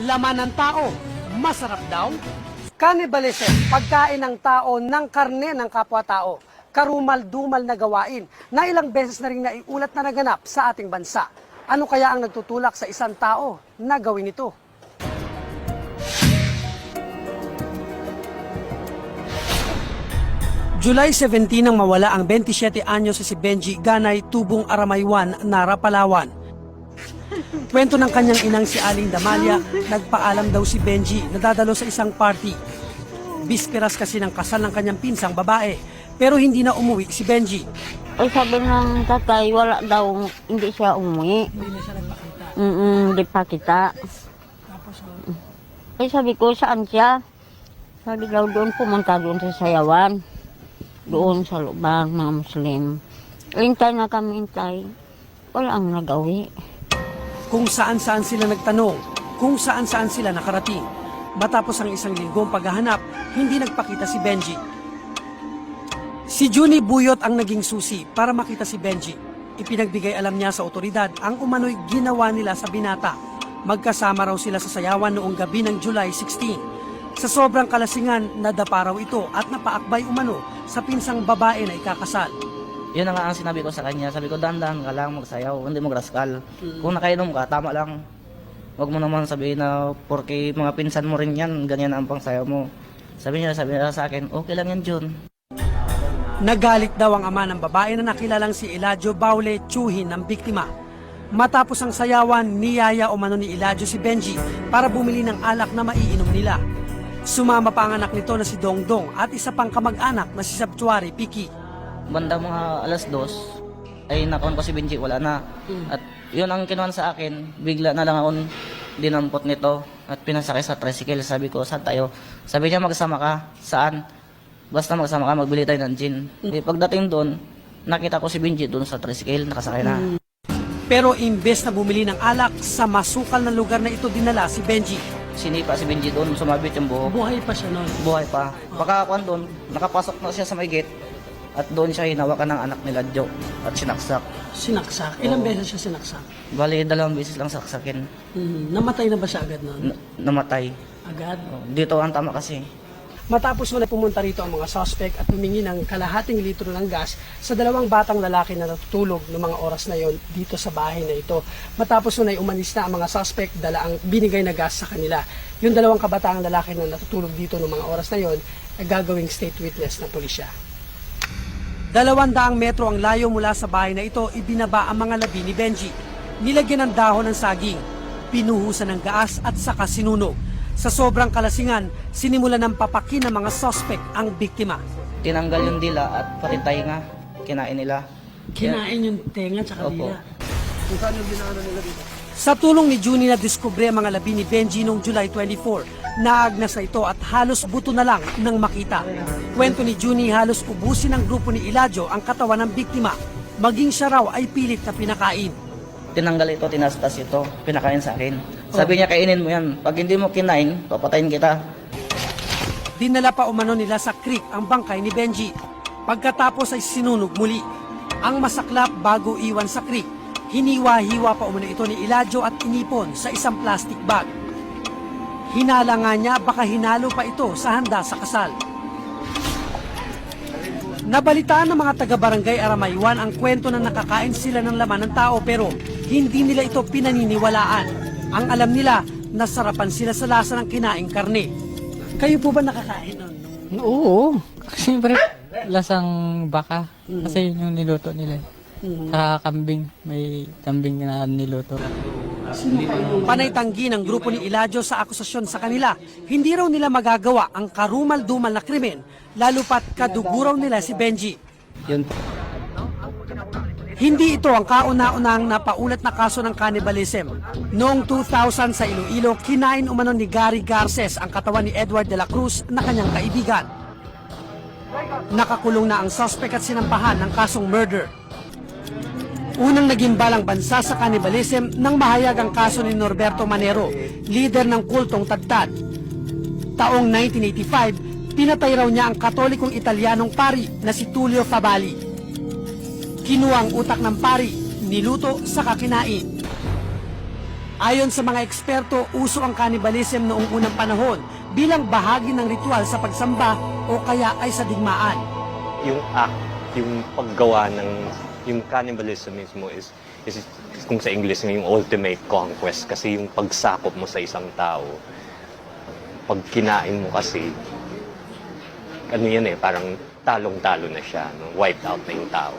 laman ng tao, masarap daw? Cannibalism, pagkain ng tao ng karne ng kapwa-tao. Karumal-dumal na gawain na ilang beses na rin naiulat na naganap sa ating bansa. Ano kaya ang nagtutulak sa isang tao na gawin ito? July 17 nang mawala ang 27 anyos si Benji Ganay Tubong Aramaywan, Nara, Palawan. Kwento ng kanyang inang si Aling Damalia, nagpaalam daw si Benji na dadalo sa isang party. Bisperas kasi ng kasal ng kanyang pinsang babae, pero hindi na umuwi si Benji. Ay sabi ng tatay, wala daw, hindi siya umuwi. Hindi na siya nagpakita. Hindi pa kita. Tapos, Ay sabi ko, saan siya? Sabi daw doon, pumunta doon sa Sayawan. Doon sa lubang, mga Muslim. Hintay na kami, hintay. Wala ang nagawi. Kung saan-saan sila nagtanong, kung saan-saan sila nakarating. Matapos ang isang linggong paghahanap, hindi nagpakita si Benji. Si Juni Buyot ang naging susi para makita si Benji. Ipinagbigay alam niya sa otoridad ang umano'y ginawa nila sa binata. Magkasama raw sila sa sayawan noong gabi ng July 16. Sa sobrang kalasingan, nadapa raw ito at napaakbay umano sa pinsang babae na ikakasal. Yun na nga ang sinabi ko sa kanya. Sabi ko, dandan ka lang magsayaw, hindi mo graskal. Kung nakainom ka, tama lang. Huwag mo naman sabihin na porke mga pinsan mo rin yan, ganyan ang pangsayaw mo. Sabi niya, sabi niya sa akin, okay lang yan, Jun. Nagalit daw ang ama ng babae na nakilalang si Eladio Baule Chuhin ng biktima. Matapos ang sayawan, niyaya umano ni Eladio si Benji para bumili ng alak na maiinom nila. Sumama pa ang anak nito na si Dongdong at isa pang kamag-anak na si Sabtuari Piki. Banda mga alas dos, ay nakaon ko si Benji, wala na. At yun ang kinuhan sa akin, bigla na lang akong dinampot nito at pinasakay sa tricycle. Sabi ko, saan tayo? Sabi niya, magsama ka. Saan? Basta magsama ka, magbili tayo ng gin. Eh, pagdating doon, nakita ko si Benji doon sa tricycle, nakasakay na. Pero imbes na bumili ng alak, sa masukal na lugar na ito dinala si Benji. Sinipa si Benji doon, sumabit yung buhok. Buhay pa siya noon. Buhay pa. Pagkakakuan doon, nakapasok na siya sa may gate at doon siya hinawakan ng anak nila Joe at sinaksak. Sinaksak. Ilang Oo. beses siya sinaksak? Bali, dalawang beses lang saksakin. Hmm, Namatay na ba siya agad noon? N- namatay. Agad? Oh, Dito ang tama kasi. Matapos mo na pumunta rito ang mga suspect at humingi ng kalahating litro ng gas sa dalawang batang lalaki na natutulog noong mga oras na yon dito sa bahay na ito. Matapos mo na umalis na ang mga suspect, dala ang binigay na gas sa kanila. Yung dalawang kabataang lalaki na natutulog dito noong mga oras na yon, ay gagawing state witness ng pulisya. Dalawandaang metro ang layo mula sa bahay na ito, ibinaba ang mga labi ni Benji. Nilagyan ng dahon ng saging, pinuhusan ng gaas at saka sinunog. Sa sobrang kalasingan, sinimulan ng papakin ng mga suspect ang biktima. Tinanggal yung dila at pati tainga. Kinain nila. Kinain yung tenga at Opo. Sa tulong ni Juni na diskubre ang mga labi ni Benji noong July 24, naagnas na ito at halos buto na lang nang makita. Kwento ni Juni halos ubusin ng grupo ni Eladio ang katawan ng biktima. Maging siya raw ay pilit na pinakain. Tinanggal ito, tinastas ito, pinakain sa akin. Sabi niya, kainin mo yan. Pag hindi mo kinain, papatayin kita. Dinala pa umano nila sa creek ang bangkay ni Benji. Pagkatapos ay sinunog muli. Ang masaklap bago iwan sa creek, hiniwa-hiwa pa umano ito ni Eladio at inipon sa isang plastic bag. Hinala nga niya baka hinalo pa ito sa handa sa kasal. Nabalitaan ng mga taga-barangay Aramaywan ang kwento na nakakain sila ng laman ng tao pero hindi nila ito pinaniniwalaan. Ang alam nila, nasarapan sila sa lasa ng kinaing karne. Kayo po ba nakakain nun? Oo. Siyempre, lasang baka. Kasi yun yung niluto nila. Sa kambing. May kambing na niluto. Panay tanggi ng grupo ni Eladio sa akusasyon sa kanila. Hindi raw nila magagawa ang karumal-dumal na krimen, lalo pat kaduguraw nila si Benji. Yun Hindi ito ang kauna-unang napaulat na kaso ng cannibalism. Noong 2000 sa Iloilo, kinain umano ni Gary Garces ang katawan ni Edward de la Cruz na kanyang kaibigan. Nakakulong na ang suspect at sinampahan ng kasong murder. Unang naging balang bansa sa cannibalism nang mahayag ang kaso ni Norberto Manero, leader ng kultong Tagtad. Taong 1985, pinatay raw niya ang katolikong Italianong pari na si Tullio Favalli. Kinuha ang utak ng pari, niluto sa kakinain. Ayon sa mga eksperto, uso ang cannibalism noong unang panahon bilang bahagi ng ritual sa pagsamba o kaya ay sa digmaan. yung act, yung paggawa ng yung cannibalism mismo is, is kung sa English yung ultimate conquest kasi yung pagsakop mo sa isang tao pag kinain mo kasi ano yan eh parang talong-talo na siya no? wiped out na yung tao